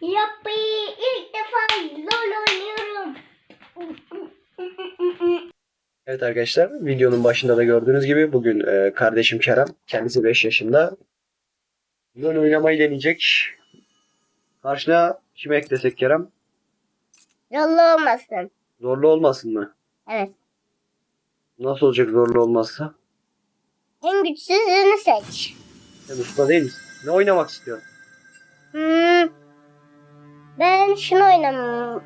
Yapı ilk defa LOL oynuyorum. Evet arkadaşlar videonun başında da gördüğünüz gibi bugün e, kardeşim Kerem kendisi 5 yaşında LoL oynamayı deneyecek. Karşına kimi eklesek Kerem? Yollu olmasın. Zorlu olmasın mı? Evet. Nasıl olacak zorlu olmazsa? En güçsüzünü seç. Sen usta değil misin? Ne oynamak istiyorsun? Hmm. Ben şunu oynamam.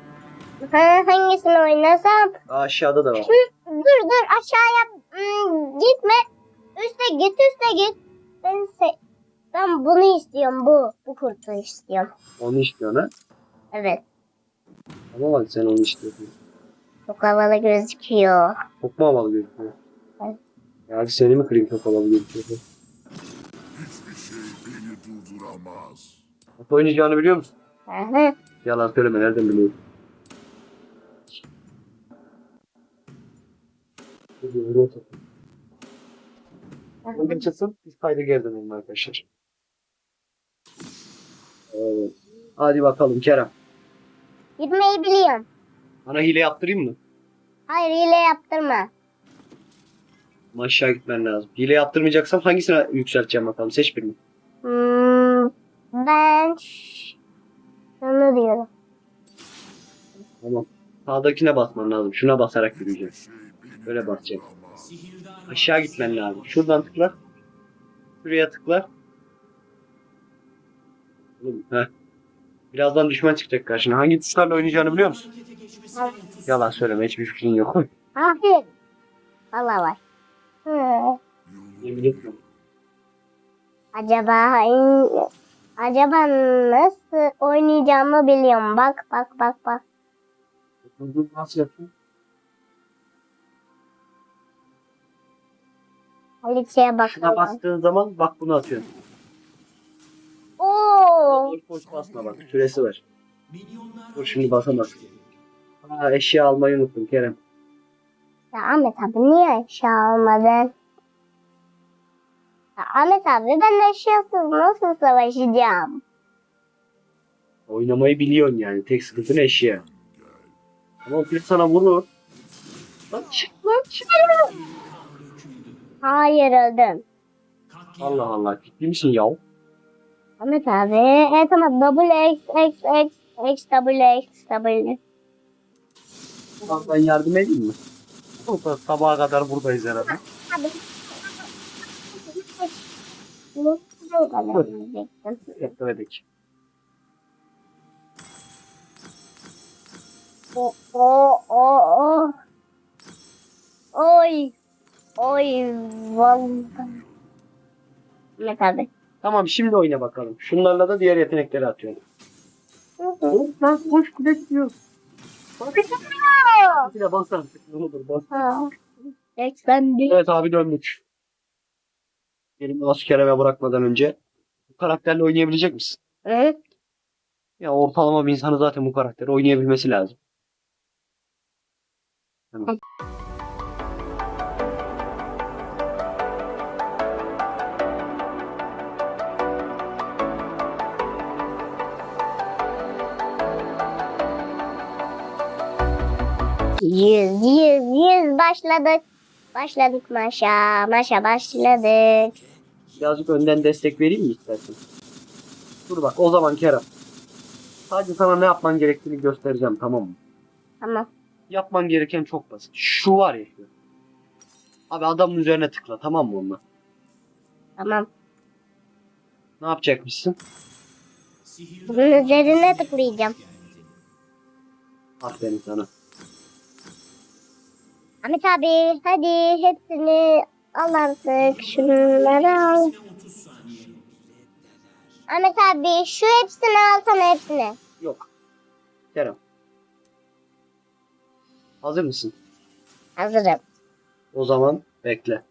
Ha, hangisini oynasam? Aşağıda da var. Hı, dur dur aşağıya hmm, gitme. Üste git üste git. Ben se ben bunu istiyorum bu. Bu kurtu istiyorum. Onu istiyorsun ha? Evet. Ama bak sen onu istiyorsun. Çok havalı gözüküyor. Çok mu havalı gözüküyor? Evet. Ya hadi seni mi kırayım çok havalı gözüküyor? Hiçbir şey beni durduramaz. Nasıl oynayacağını biliyor musun? Hı hı. Yalan söyleme nereden biliyorsun? Bugün çıksın biz kayda geri dönelim arkadaşlar. Evet. Hadi bakalım Kerem. Gitmeyi biliyorum. Bana hile yaptırayım mı? Hayır hile yaptırma. Ama aşağı gitmen lazım. Hile yaptırmayacaksam hangisine yükselteceğim bakalım. Seç birini. Hmm, ben şunu diyorum. Tamam. Sağdakine basman lazım. Şuna basarak yürüyeceğim. Böyle basacağım. Aşağı gitmen lazım. Şuradan tıkla. Şuraya tıkla. Oğlum, Heh. Birazdan düşman çıkacak karşına. Hangi tuşlarla oynayacağını biliyor musun? Yalan söyleme. Hiçbir fikrin yok. Hayır. Valla var. Hı. Yemin etmiyorum. Acaba acaba nasıl oynayacağımı biliyorum. Bak bak bak bak. Bunu Nasıl yapayım? Halit'e Şuna bakalım. bastığın zaman bak bunu atıyorsun. Oo. Boş boş basma bak. Süresi var. Dur şimdi basamaz. Aa, eşya almayı unuttum Kerem. Ya Ahmet abi niye eşya almadın? Ahmet abi ben eşyasız nasıl savaşacağım? Oynamayı biliyorsun yani. Tek sıkıntın eşya. Ama pil sana vurur. Lan çık lan çık. Hayır öldüm. Allah Allah. Ciddi misin ya? Ahmet abi. Evet tamam double x x x x double x double Bak ben yardım edeyim mi? Sabaha kadar buradayız herhalde. Abi. Diyecektim. Yardım edelim. O o o o. Oy. Oy vallahi. Ahmet abi. Tamam şimdi oyna bakalım. Şunlarla da diğer yetenekleri atıyorum. Lan koş kule gidiyoruz. Bir de bas artık. Ne olur bas. Ha. Seksen bir. Evet abi döndük. Elimi nasıl Kerem'e bırakmadan önce. Bu karakterle oynayabilecek misin? Hı? Ya ortalama bir insanı zaten bu karakteri oynayabilmesi lazım. Tamam. Yüz, yüz, yüz başladık. Başladık maşa, maşa başladık. Birazcık önden destek vereyim mi istersen? Dur bak o zaman Kerem. Sadece sana ne yapman gerektiğini göstereceğim tamam mı? Tamam. Yapman gereken çok basit. Şu var ya şu. Abi adamın üzerine tıkla tamam mı onunla? Tamam. Ne yapacakmışsın? Bunun üzerine tıklayacağım. Aferin sana. Ahmet abi hadi hepsini al artık. Şunları al. Ahmet abi şu hepsini alsana hepsini. Yok. Kerem. Hazır mısın? Hazırım. O zaman bekle.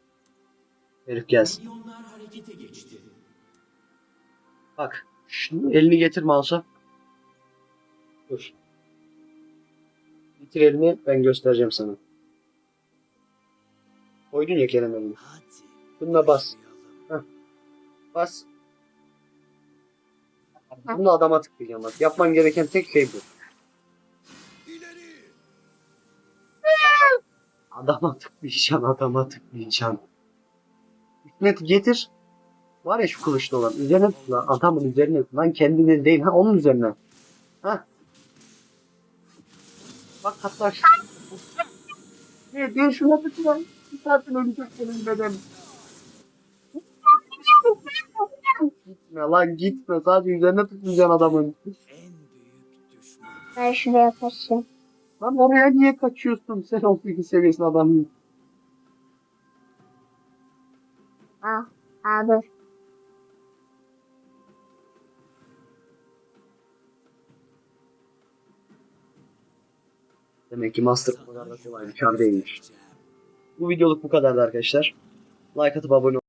Herif gelsin. Bak. Şunu elini getir mouse'a. Dur. Getir elini ben göstereceğim sana. Koydun ya Kerem elini. Bununla bas. Heh. Bas. Bunu adama tıklayacağım bak. Yapman gereken tek şey bu. Adama tıklayacaksın, adama tıklayacaksın. Hikmet getir. Var ya şu kılıçlı olan. Üzerine tıkla. Adamın üzerine tıkla. Lan kendine değil. Ha onun üzerine. Ha. Bak hatta şu. Ne diyor şuna tıkla. Saatin ölecek senin beden. Gitme lan gitme. Sadece üzerine tıklayacaksın adamın. Ben şuraya kaçayım. Lan oraya niye kaçıyorsun? Sen 18 seviyesinde adamın. Aa, aa dur. Demek ki Master bu kadar da kolay bir kar değilmiş. Bu videoluk bu kadardı arkadaşlar. Like atıp abone